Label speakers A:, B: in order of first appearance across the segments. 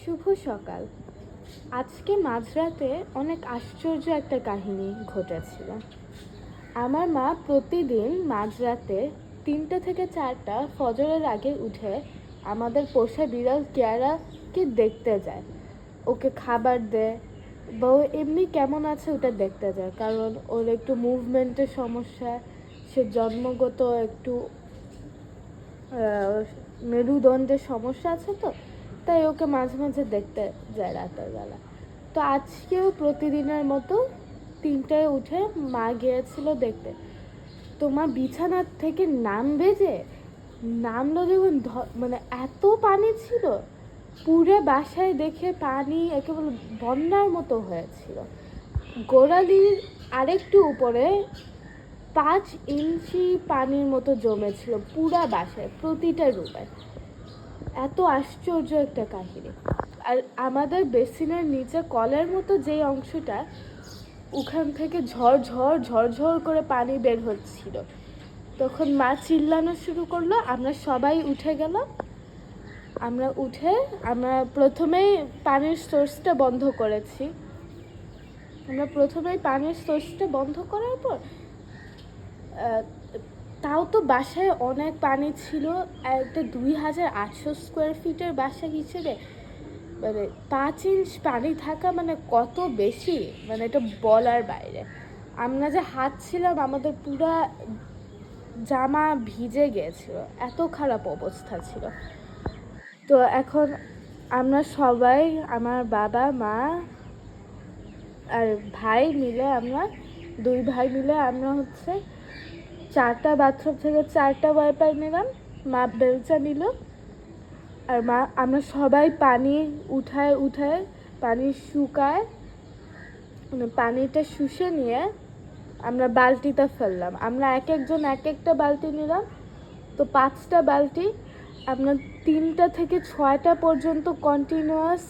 A: শুভ সকাল। আজকে মাঝরাতে অনেক আশ্চর্য একটা কাহিনী ঘটেছিল। আমার মা প্রতিদিন মাঝরাতে তিনটে থেকে চারটা ফজরের আগে উঠে আমাদের পোষা বিড়াল কেয়ারাকে দেখতে যায়। ওকে খাবার দেয়। বা ও এমনি কেমন আছে ওটা দেখতে যায়, কারণ ওর একটু মুভমেন্টের সমস্যা, সে জন্মগত একটু মেরুদণ্ডের সমস্যা আছে তো তাই ওকে মাঝে মাঝে দেখতে যায় রাতের বেলা। তো আজকেও প্রতিদিনের মতো তিনটায় উঠে মা গিয়েছিল দেখতে। তো মা বিছানার থেকে নামবে যে, নামলো যখন মানে এত পানি ছিল পুরো বাসায় দেখে পানি একেবারে বন্যার মতো হয়েছিল। গোড়ালির আরেকটু উপরে পাঁচ ইঞ্চি পানির মতো জমেছিল পুরা বাসায়, প্রতিটা রুমে। এত আশ্চর্য একটা কাহিনী। আর আমাদের বেসিনের নিচে কলের মতো যেই অংশটা, ওখান থেকে ঝড় ঝড় করে পানি বের হচ্ছিল। তখন মা চিল্লানো শুরু করল, আমরা সবাই উঠে গেলাম আমরা উঠে, আমরা প্রথমেই পানির সোর্সটা বন্ধ করেছি। আমরা প্রথমেই পানির সোর্সটা বন্ধ করার পর তাও তো বাসায় অনেক পানি ছিল, একটা দুই হাজার আটশো স্কোয়ার ফিটের বাসা হিসেবে। মানে পাঁচ ইঞ্চ পানি থাকা মানে কত বেশি? মানে এটা বলার বাইরে। আমরা যে হাত ছিলাম আমাদের পুরা জামা ভিজে গিয়েছিল এত খারাপ অবস্থা ছিল। তো এখন আমরা সবাই, আমার বাবা, মা আর ভাই মিলে আমরা, দুই ভাই মিলে আমরা হচ্ছে চারটা বাথরুম থেকে চারটা ওয়াইপার নিলাম, মা বেলচা নিল, আর মা, আমরা সবাই পানি উঠায় উঠায় পানি শুকায় মানে পানিটা শুষে নিয়ে আমরা বালতিতে ফেললাম। আমরা এক একজন এক একটা বালতি নিলাম, তো পাঁচটা বালতি, আমরা তিনটা থেকে ছয়টা পর্যন্ত কন্টিনিউয়াস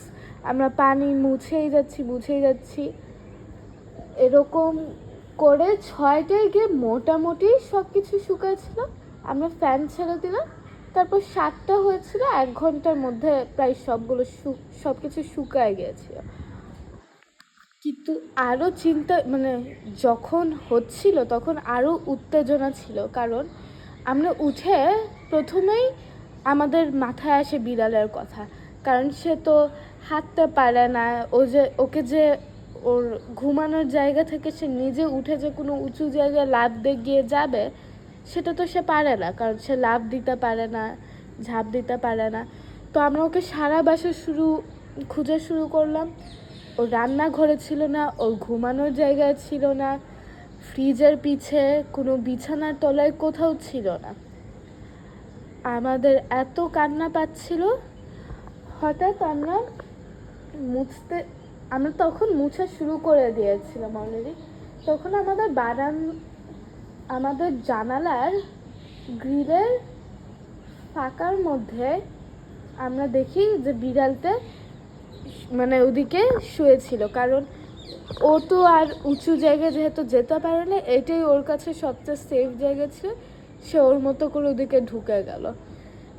A: আমরা পানি মুছেই যাচ্ছি মুছেই যাচ্ছি। এরকম করে ছয়টায় গিয়ে মোটামুটি সব কিছু শুকাচ্ছিল। আমরা ফ্যান ছেড়ে দিলাম। তারপর সাতটা হয়েছিল, এক ঘণ্টার মধ্যে প্রায় সবগুলো সব কিছু শুকায় গিয়েছিল। কিন্তু আরও চিন্তা মানে যখন হচ্ছিল তখন আরও উত্তেজনা ছিল। কারণ আমরা উঠে প্রথমেই আমাদের মাথায় আসে বিড়ালের কথা। কারণ সে তো হাঁটতে পারে না, ও যে, ওকে যে ওর ঘুমানোর জায়গা থেকে সে নিজে উঠে যে কোনো উঁচু জায়গায় লাফ দিয়ে গিয়ে যাবে, সেটা তো সে পারে না, কারণ সে লাফ দিতে পারে না, ঝাঁপ দিতে পারে না। তো আমরা ওকে সারা বাসা শুরু, খুঁজে শুরু করলাম। ওর রান্নাঘরে ছিল না, ওর ঘুমানোর জায়গায় ছিল না, ফ্রিজের পিছে কোনো বিছানার তলায় কোথাও ছিল না। আমাদের এত কান্না পাচ্ছিল, হঠাৎ আমরা মুছতে আমরা তখন মুছা শুরু করে দিয়েছিলাম অলরেডি তখন আমাদের বারান, আমাদের জানালার গ্রিলের ফাঁকার মধ্যে আমরা দেখি যে বিড়ালটা মানে ওদিকে শুয়েছিল। কারণ ও তো আর উঁচু জায়গায় যেহেতু যেতে পারে না, এটাই ওর কাছে সবচেয়ে সেফ জায়গা ছিল। সে ওর মতো করে ওদিকে ঢুকে গেল।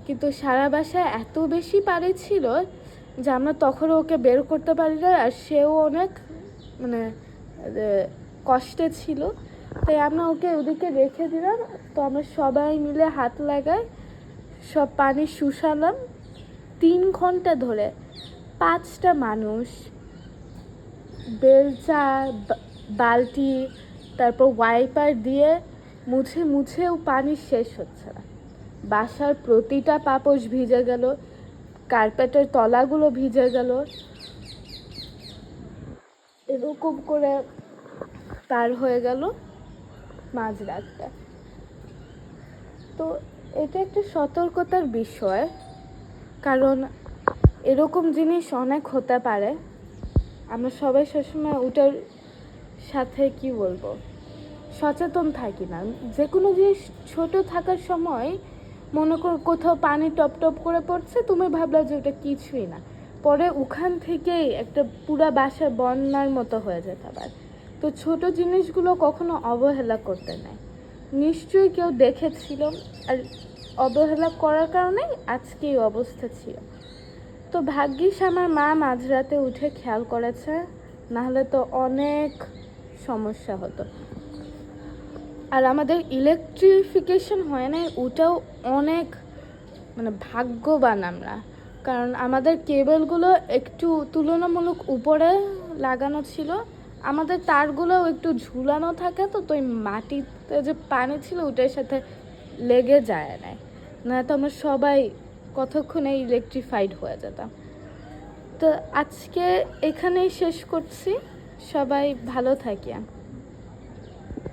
A: কিন্তু সারা বাসায় এত বেশি পানি ছিল যে আমরা তখন ওকে বের করতে পারি না আর সেও অনেক মানে কষ্টে ছিল। তাই আমরা ওকে ওদিকে রেখে দিলাম। তো আমরা সবাই মিলে হাত লাগাই, সব পানি শুষালাম। তিন ঘণ্টা ধরে পাঁচটা মানুষ, বেলচা বালতি, তারপর ওয়াইপার দিয়ে মুছে মুছেও পানি শেষ হচ্ছে না। বাসার প্রতিটা পাপোশ ভিজে গেল। কার্পেটের তলাগুলো ভিজে গেল। এরকম করে পার হয়ে গেল মাঝরাতটা। তো এটা একটা সতর্কতার বিষয়, কারণ এরকম জিনিস অনেক হতে পারে। আমরা সবাই সবসময় ওটার সাথে কি বলব, সচেতন থাকি না। যে কোনো জিনিস ছোট থাকার সময় মনে কর কোথাও পানি টপ টপ করে পড়ছে, তুমি ভাবলা যে ওটা কিছুই না। পরে ওখান থেকেই একটা পুরা বাসা বন্যার মতো হয়ে যেতে পারে তো ছোট জিনিসগুলো কখনো অবহেলা করতে নাই। নিশ্চয়ই কেউ দেখেছিল, আর অবহেলা করার কারণেই আজকে এই অবস্থা ছিল। তো ভাগ্যিস আমার মা মাঝরাতে উঠে খেয়াল করেছে, নাহলে তো অনেক সমস্যা হতো। আর আমাদের ইলেকট্রিফিকেশন হয় না ওটাও অনেক মানে ভাগ্যবান আমরা। কারণ আমাদের কেবলগুলো একটু তুলনামূলক উপরে লাগানো ছিল, আমাদের তারগুলো একটু ঝুলানো থাকে তো তো মাটিতে যে পানি ছিল, ওটার সাথে লেগে যায় না না তো আমরা সবাই কতক্ষণে ইলেকট্রিফাইড হয়ে যেতাম। তো আজকে এখানেই শেষ করছি। সবাই ভালো থাকি